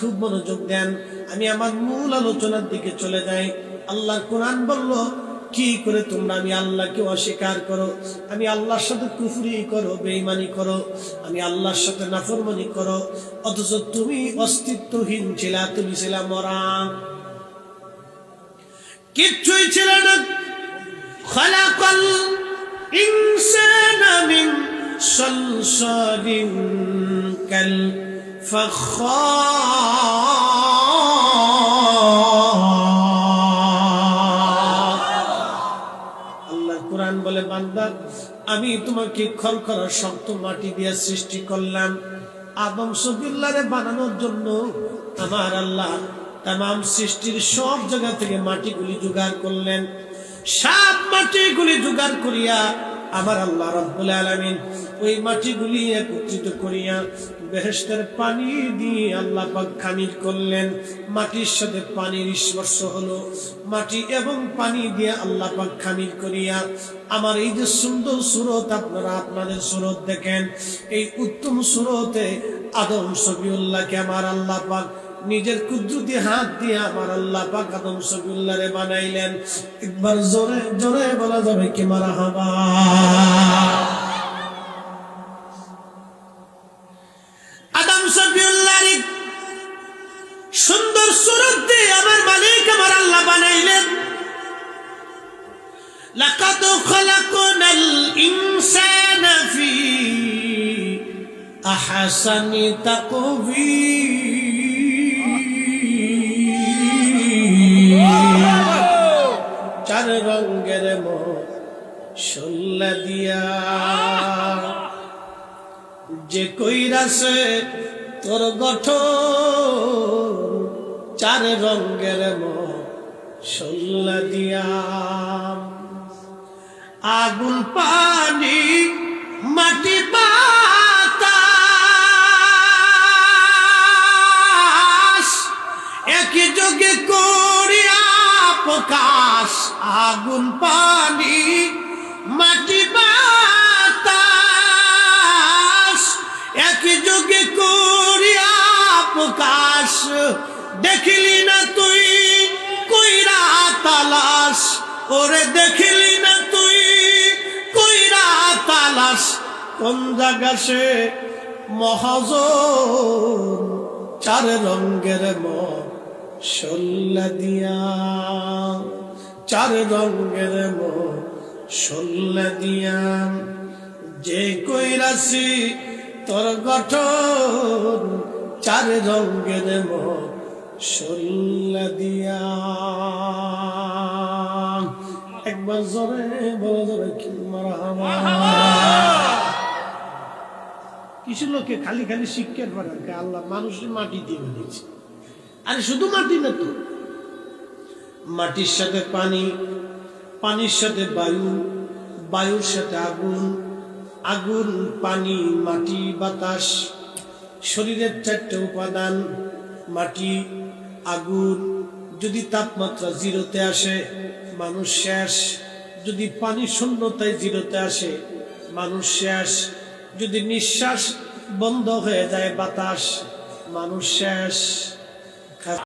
খুব মনোযোগ দেন। আমি আমার মূল আলোচনার দিকে চলে যাই। আল্লাহর কোরআন বলল, কি করে তোমরা আমি আল্লাহকে অস্বীকার করো? আমি আল্লাহর সাথে কুফরি করো বেইমানি করো। আমি আল্লাহর সাথে নাফরমানি করো। অথচ তুমি অস্তিত্বহীন ছিলা, তুমি ছিলা মরা। কিচ্ছুই ছিল না। আল্লাহ কোরআন বলে, বান্দা, আমি তোমাকে খরখরা শক্ত মাটি দিয়ে সৃষ্টি করলাম। আদম সবিল্লারে বানানোর জন্য আমার আল্লাহ তাম সৃষ্টির সব জায়গা থেকে মাটিগুলি জোগাড় করলেন। সাত মাটিগুলি জোগাড় করিয়া আমার আল্লাহ রব্বুল আলামিন ওই মাটিগুলি একত্রিত করিয়া বেহেশতের পানি দিয়ে আল্লাহ পাক খামির করলেন। মাটির সাথে পানির স্পর্শ হলো। মাটি এবং পানি দিয়ে আল্লাহ পাক খামির করিয়া আমার এই যে সুন্দর সুরত আপনারা আপনাদের সুরত দেখেন, এই উত্তম সুরতে আদম সবিউল্লাহকে আমার আল্লাহ পাক নিজের কুদরতি হাত দিয়ে আমার আল্লাহ পাক আদম সবিউল্লাহ রে বানাইলেন একবার জোরে জোরে বলা যাবে কি মারা হাবা আদম সফিউল্লাহ সুন্দর সুরত দিয়ে আমার মালিক আমার আল্লাহ বানাইলেন لقد خلقنا الإنسان في أحسن تقويم দিয়া। যে কইরাছে তোর গঠন চার মোল্লা দিয়া। আগুন, পানি, মাটি, বাতাস একই যোগে করিয়া প্রকাশ। আগুন, পানি দেখিলি না তুই, কইরা তালাশ। ওরে দেখিলি না তুই, কইরা তালাশ। কোন জায়গা সে মহাজন, চার রঙের মশল্লা দিয়া। চার রঙের মশল্লা দিয়া। যে কইরাছি তোর গঠন চার রঙের মশল্লা দিয়া। একবার জোরে বড় জোরে কি কিছু লোকে খালি খালি শিক্ষার বানাকে আল্লাহ মানুষের মাটি দিয়ে বানিয়েছে আরে শুধু মাটি না তো। মাটির সাথে পানি, পানির সাথে বায়ু, বায়ুর সাথে আগুন আগুন, পানি, মাটি, বাতাস। শরীরের চারটে উপাদান, মাটি, আগুন, যদি তাপমাত্রা জিরোতে আসে, মানুষ শেষ। যদি পানি শূন্যতায় জিরোতে আসে, মানুষ শেষ। যদি নিঃশ্বাস বন্ধ হয়ে যায় বাতাস, মানুষ শেষ।